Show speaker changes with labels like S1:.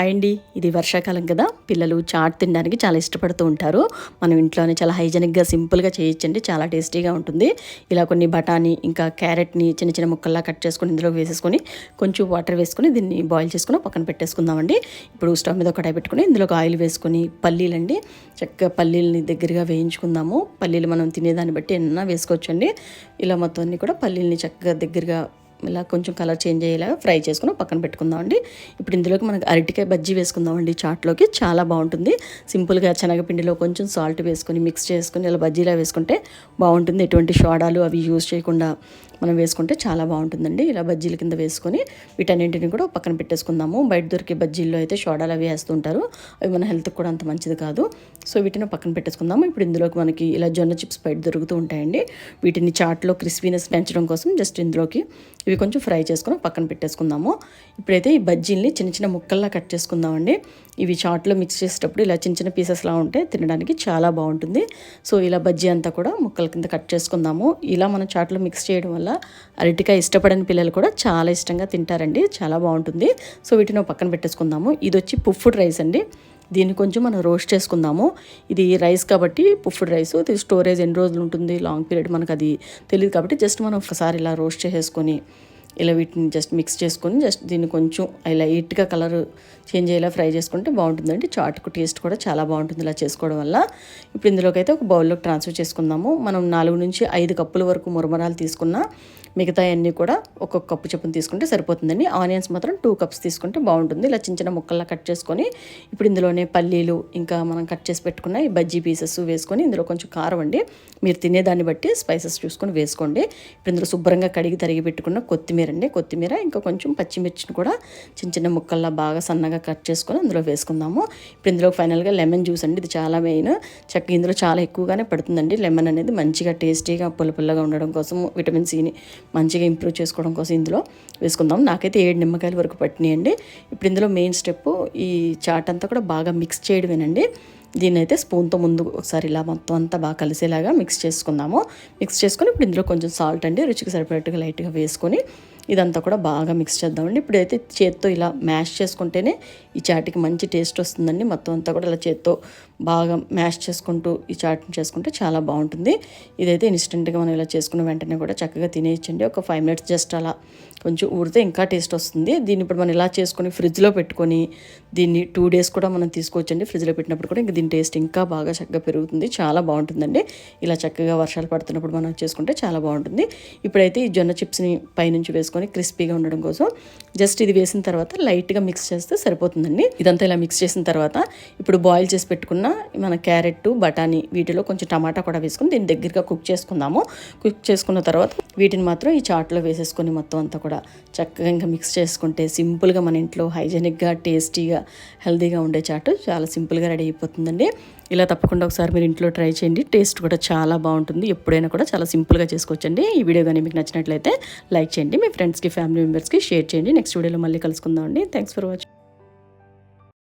S1: Hi అండి. ఇది వర్షాకాలం కదా. పిల్లలు చాట్ తినడానికి చాలా ఇష్టపడుతూ ఉంటారు. మనం ఇంట్లోనే చాలా హైజెనిక్గా సింపుల్గా చేయొచ్చండి చాలా టేస్టీగా ఉంటుంది. ఇలా కొన్ని బఠానీ ఇంకా క్యారెట్ని చిన్న చిన్న ముక్కల్లా కట్ చేసుకొని ఇందులో వేసేసుకొని కొంచెం వాటర్ వేసుకొని దీన్ని బాయిల్ చేసుకొని పక్కన పెట్టేసుకుందామండి. ఇప్పుడు స్టవ్ మీద కడాయి పెట్టుకొని ఇందులో ఒక ఆయిల్ వేసుకొని పల్లీలండి చక్కగా పల్లీలని దగ్గరగా వేయించుకుందాము. పల్లీలు మనం తినేదాన్ని బట్టి ఎన్నో వేసుకోవచ్చండి. ఇలా మొత్తం అన్ని కూడా పల్లీలని చక్కగా దగ్గరగా ఇలా కొంచెం కలర్ చేంజ్ అయ్యేలాగా ఫ్రై చేసుకుని పక్కన పెట్టుకుందామండి. ఇప్పుడు ఇందులోకి మనకి అరటికాయ బజ్జీ వేసుకుందామండి చాట్లోకి. చాలా బాగుంటుంది. సింపుల్గా శనగపిండిలో కొంచెం సాల్ట్ వేసుకొని మిక్స్ చేసుకొని ఇలా బజ్జీలా వేసుకుంటే బాగుంటుంది. ఎటువంటి షోడాలు అవి యూజ్ చేయకుండా మనం వేసుకుంటే చాలా బాగుంటుందండి. ఇలా బజ్జీల కింద వేసుకొని వీటన్నింటిని కూడా పక్కన పెట్టేసుకుందాము. బయట దొరికే బజ్జీల్లో అయితే షోడాలు అవి వేస్తుంటారు అవి మన హెల్త్కి కూడా అంత మంచిది కాదు. సో వీటిని పక్కన పెట్టేసుకుందాము. ఇప్పుడు ఇందులోకి మనకి ఇలా జొన్న చిప్స్ బయట దొరుకుతూ ఉంటాయండి. వీటిని చాట్లో క్రిస్పీనెస్ పెంచడం కోసం జస్ట్ ఇందులోకి ఇవి కొంచెం ఫ్రై చేసుకుని పక్కన పెట్టేసుకుందాము. ఇప్పుడైతే ఈ బజ్జీల్ని చిన్న చిన్న ముక్కల్లా కట్ చేసుకుందామండి. ఇవి చాట్లో మిక్స్ చేసేటప్పుడు ఇలా చిన్న చిన్న పీసెస్లా ఉంటే తినడానికి చాలా బాగుంటుంది. సో ఇలా బజ్జీ అంతా కూడా ముక్కల కింద కట్ చేసుకుందాము. ఇలా మనం చాట్లో మిక్స్ చేయడం వల్ల అరటికాయ ఇష్టపడని పిల్లలు కూడా చాలా ఇష్టంగా తింటారండి. చాలా బాగుంటుంది. సో వీటిని పక్కన పెట్టేసుకుందాము. ఇది వచ్చి పుఫ్ఫుడ్ రైస్ అండి. దీన్ని కొంచెం మనం రోస్ట్ చేసుకుందాము. ఇది రైస్ కాబట్టి పుఫ్డ్ రైస్. ఇది స్టోరేజ్ ఎన్ని రోజులు ఉంటుంది? లాంగ్ పీరియడ్ మనకు అది తెలియదు కాబట్టి జస్ట్ మనం ఒకసారి ఇలా రోస్ట్ చేసేసుకొని ఇలా వీటిని జస్ట్ మిక్స్ చేసుకొని జస్ట్ దీన్ని కొంచెం లైట్గా కలర్ చేంజ్ అయ్యేలా ఫ్రై చేసుకుంటే బాగుంటుందండి. చాట్కు టేస్ట్ కూడా చాలా బాగుంటుంది ఇలా చేసుకోవడం వల్ల. ఇప్పుడు ఇందులోకి అయితే ఒక బౌల్లోకి ట్రాన్స్ఫర్ చేసుకుందాము. మనం నాలుగు నుంచి ఐదు కప్పుల వరకు మురమరాలు తీసుకున్న మిగతా అన్నీ కూడా ఒక్కొక్క కప్పు చొప్పున తీసుకుంటే సరిపోతుందండి. ఆనియన్స్ మాత్రం టూ కప్స్ తీసుకుంటే బాగుంటుంది. ఇలా చిన్న చిన్న ముక్కల్లా కట్ చేసుకొని ఇప్పుడు ఇందులోనే పల్లీలు ఇంకా మనం కట్ చేసి పెట్టుకున్న ఈ బజ్జీ పీసెస్ వేసుకొని ఇందులో కొంచెం కారం అండి. మీరు తినేదాన్ని బట్టి స్పైసెస్ చూసుకొని వేసుకోండి. ఇప్పుడు ఇందులో శుభ్రంగా కడిగి తరిగి పెట్టుకున్న కొత్తిమీర అండి. కొత్తిమీర ఇంకా కొంచెం పచ్చిమిర్చిని కూడా చిన్న చిన్న ముక్కల్లా బాగా సన్నగా కట్ చేసుకొని అందులో వేసుకుందాము. ఇప్పుడు ఇందులో ఫైనల్గా లెమన్ జ్యూస్ అండి. ఇది చాలా మెయిన్. చక్కగా ఇందులో చాలా ఎక్కువగానే పడుతుందండి. లెమన్ అనేది మంచిగా టేస్టీగా పుల్ల పుల్లగా ఉండడం కోసం విటమిన్ సిని మంచిగా ఇంప్రూవ్ చేసుకోవడం కోసం ఇందులో వేసుకుందాం. నాకైతే ఏడు నిమ్మకాయల వరకు పట్టినాయండి. ఇప్పుడు ఇందులో మెయిన్ స్టెప్ ఈ చాట్ అంతా కూడా బాగా మిక్స్ చేయడమేనండి. దీన్ని అయితే స్పూన్తో ముందు ఒకసారి ఇలా మొత్తం అంతా బాగా కలిసేలాగా మిక్స్ చేసుకుందాము. మిక్స్ చేసుకుని ఇప్పుడు ఇందులో కొంచెం సాల్ట్ అండి రుచికి సరిపడేట్టుగా లైట్గా వేసుకొని ఇదంతా కూడా బాగా మిక్స్ చేద్దామండి. ఇప్పుడైతే చేత్తో ఇలా మ్యాష్ చేసుకుంటేనే ఈ చాట్కి మంచి టేస్ట్ వస్తుందండి. మొత్తం అంతా కూడా ఇలా చేత్తో బాగా మ్యాష్ చేసుకుంటూ ఈ చాట్ని చేసుకుంటే చాలా బాగుంటుంది. ఇదైతే ఇన్స్టెంట్గా మనం ఇలా చేసుకున్న వెంటనే కూడా చక్కగా తినేయచ్చండి. ఒక ఫైవ్ మినిట్స్ జస్ట్ అలా కొంచెం ఊరితే ఇంకా టేస్ట్ వస్తుంది. దీన్ని ఇప్పుడు మనం ఇలా చేసుకొని ఫ్రిడ్జ్లో పెట్టుకొని దీన్ని టూ డేస్ కూడా మనం తీసుకోవచ్చండి. ఫ్రిడ్జ్లో పెట్టినప్పుడు కూడా ఇంకా దీని టేస్ట్ ఇంకా బాగా చక్కగా పెరుగుతుంది. చాలా బాగుంటుందండి. ఇలా చక్కగా వర్షాలు పడుతున్నప్పుడు మనం చేసుకుంటే చాలా బాగుంటుంది. ఇప్పుడైతే ఈ జొన్న చిప్స్ని పైనుంచి వేసుకొని క్రిస్పీగా ఉండడం కోసం జస్ట్ ఇది వేసిన తర్వాత లైట్గా మిక్స్ చేస్తే సరిపోతుందండి. ఇదంతా ఇలా మిక్స్ చేసిన తర్వాత ఇప్పుడు బాయిల్ చేసి పెట్టుకున్న మన క్యారెట్ బఠానీ వీటిలో కొంచెం టమాటా కూడా వేసుకుని దీన్ని దగ్గరగా కుక్ చేసుకుందాము. కుక్ చేసుకున్న తర్వాత వీటిని మాత్రం ఈ చాట్లో వేసేసుకొని మొత్తం అంతా కూడా చక్కగా ఇంకా మిక్స్ చేసుకుంటే సింపుల్గా మన ఇంట్లో హైజెనిక్గా టేస్టీగా హెల్తీగా ఉండే చాటు చాలా సింపుల్గా రెడీ అయిపోతుందండి. ఇలా తప్పకుండా ఒకసారి మీరు ఇంట్లో ట్రై చేయండి. టేస్ట్ కూడా చాలా బాగుంటుంది. ఎప్పుడైనా కూడా చాలా సింపుల్గా చేసుకోవచ్చండి. ఈ వీడియో కానీ మీకు నచ్చినట్లయితే లైక్ చేయండి. మీ ఫ్రెండ్స్కి ఫ్యామిలీ మెంబర్స్కి షేర్ చేయండి. నెక్స్ట్ వీడియోలో మళ్ళీ కలుసుకుందాం అండి. Thanks for watching